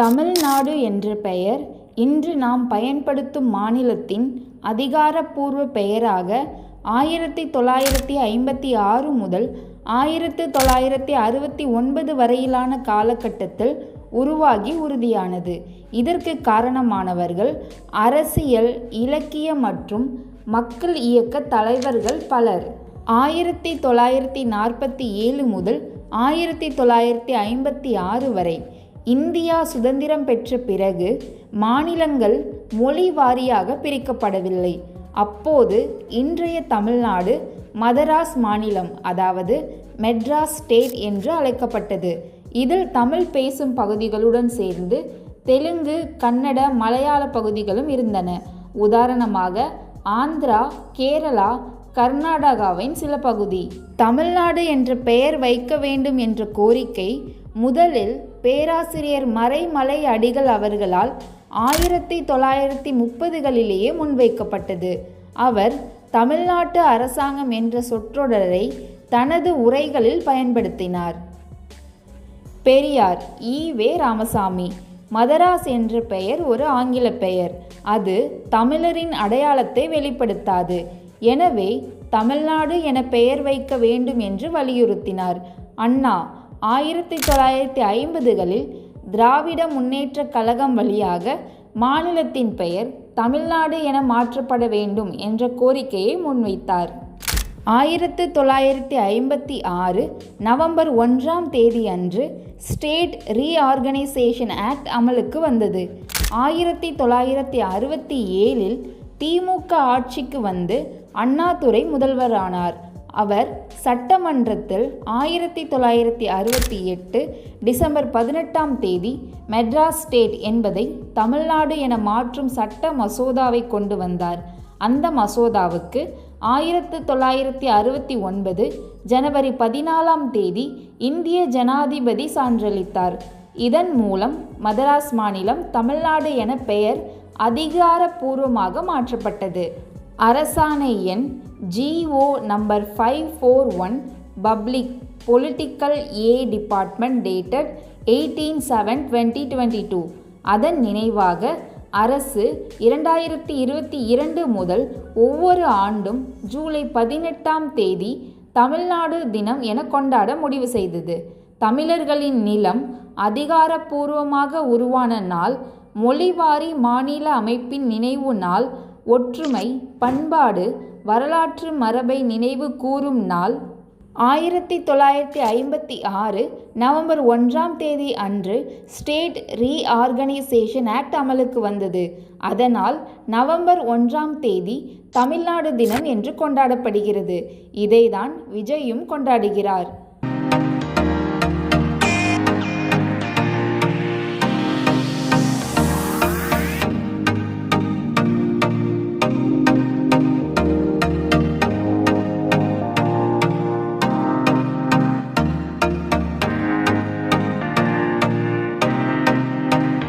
தமிழ்நாடு என்ற பெயர் இன்று நாம் பயன்படுத்தும் மாநிலத்தின் அதிகாரப்பூர்வ பெயராக ஆயிரத்தி தொள்ளாயிரத்தி ஐம்பத்தி ஆறு முதல் ஆயிரத்து தொள்ளாயிரத்தி அறுபத்தி ஒன்பது வரையிலான காலகட்டத்தில் உருவாகி உறுதியானது. இதற்கு காரணமானவர்கள் அரசியல் இலக்கிய மற்றும் மக்கள் இயக்க தலைவர்கள் பலர். ஆயிரத்தி தொள்ளாயிரத்தி நாற்பத்தி ஏழு முதல் ஆயிரத்தி தொள்ளாயிரத்தி ஐம்பத்தி ஆறு வரை இந்தியா சுதந்திரம் பெற்ற பிறகு மாநிலங்கள் மொழி வாரியாக பிரிக்கப்படவில்லை. அப்போது இன்றைய தமிழ்நாடு மதராஸ் மாநிலம் அதாவது மெட்ராஸ் ஸ்டேட் என்று அழைக்கப்பட்டது. இதில் தமிழ் பேசும் பகுதிகளுடன் சேர்ந்து தெலுங்கு கன்னட மலையாள பகுதிகளும் இருந்தன. உதாரணமாக ஆந்திரா கேரளா கர்நாடகாவின் சில பகுதி. தமிழ்நாடு என்ற பெயர் வைக்க வேண்டும் என்ற கோரிக்கை முதலில் பேராசிரியர் மறைமலை அடிகள் அவர்களால் ஆயிரத்தி தொள்ளாயிரத்தி முப்பதுகளிலேயே முன்வைக்கப்பட்டது. அவர் தமிழ்நாட்டு அரசாங்கம் என்ற சொற்றொடரை தனது உரைகளில் பயன்படுத்தினார். பெரியார் ஈ வே. ராமசாமி மதராஸ் என்ற பெயர் ஒரு ஆங்கில பெயர். அது தமிழரின் அடையாளத்தை வெளிப்படுத்தாது. எனவே தமிழ்நாடு என பெயர் வைக்க வேண்டும் என்று வலியுறுத்தினார். அண்ணா ஆயிரத்தி தொள்ளாயிரத்தி ஐம்பதுகளில் திராவிட முன்னேற்ற கழகம் வழியாக மாநிலத்தின் பெயர் தமிழ்நாடு என மாற்றப்பட வேண்டும் என்ற கோரிக்கையை முன்வைத்தார். ஆயிரத்து தொள்ளாயிரத்தி ஐம்பத்தி ஆறு நவம்பர் ஒன்றாம் தேதி அன்று ஸ்டேட் ரீஆர்கனைசேஷன் ஆக்ட் அமலுக்கு வந்தது. ஆயிரத்தி தொள்ளாயிரத்தி அறுபத்தி ஏழில் திமுக ஆட்சிக்கு வந்து அண்ணாதுரை முதல்வரானார். அவர் சட்டமன்றத்தில் ஆயிரத்தி தொள்ளாயிரத்தி அறுபத்தி எட்டு டிசம்பர் பதினெட்டாம் தேதி மெட்ராஸ் ஸ்டேட் என்பதை தமிழ்நாடு என மாற்றும் சட்ட மசோதாவை கொண்டு வந்தார். அந்த மசோதாவுக்கு ஆயிரத்து தொள்ளாயிரத்தி அறுபத்தி ஒன்பது ஜனவரி பதினாலாம் தேதி இந்திய ஜனாதிபதி சான்றளித்தார். இதன் மூலம் மதராஸ் மாநிலம் தமிழ்நாடு என பெயர் அதிகாரப்பூர்வமாக மாற்றப்பட்டது. அரசாணை எண் GO number five four one public political A department dated eighteen seven twenty twenty two அதன் நினைவாக அரசு இரண்டாயிரத்தி இருபத்தி இரண்டு முதல் ஒவ்வொரு ஆண்டும் ஜூலை பதினெட்டாம் தேதி தமிழ்நாடு தினம் என கொண்டாட முடிவு செய்தது. தமிழர்களின் நிலம் அதிகாரப்பூர்வமாக உருவான நாள் மொழிவாரி மாநில அமைப்பின் நினைவு நாள் ஒற்றுமை பண்பாடு வரலாற்று மரபை நினைவு கூறும் நாள். ஆயிரத்தி தொள்ளாயிரத்தி ஐம்பத்தி ஆறு நவம்பர் ஒன்றாம் தேதி அன்று ஸ்டேட் ரீஆர்கனைசேஷன் ஆக்ட் அமலுக்கு வந்தது. அதனால் நவம்பர் ஒன்றாம் தேதி தமிழ்நாடு தினம் என்று கொண்டாடப்படுகிறது. இதைதான் விஜயும் கொண்டாடுகிறார்.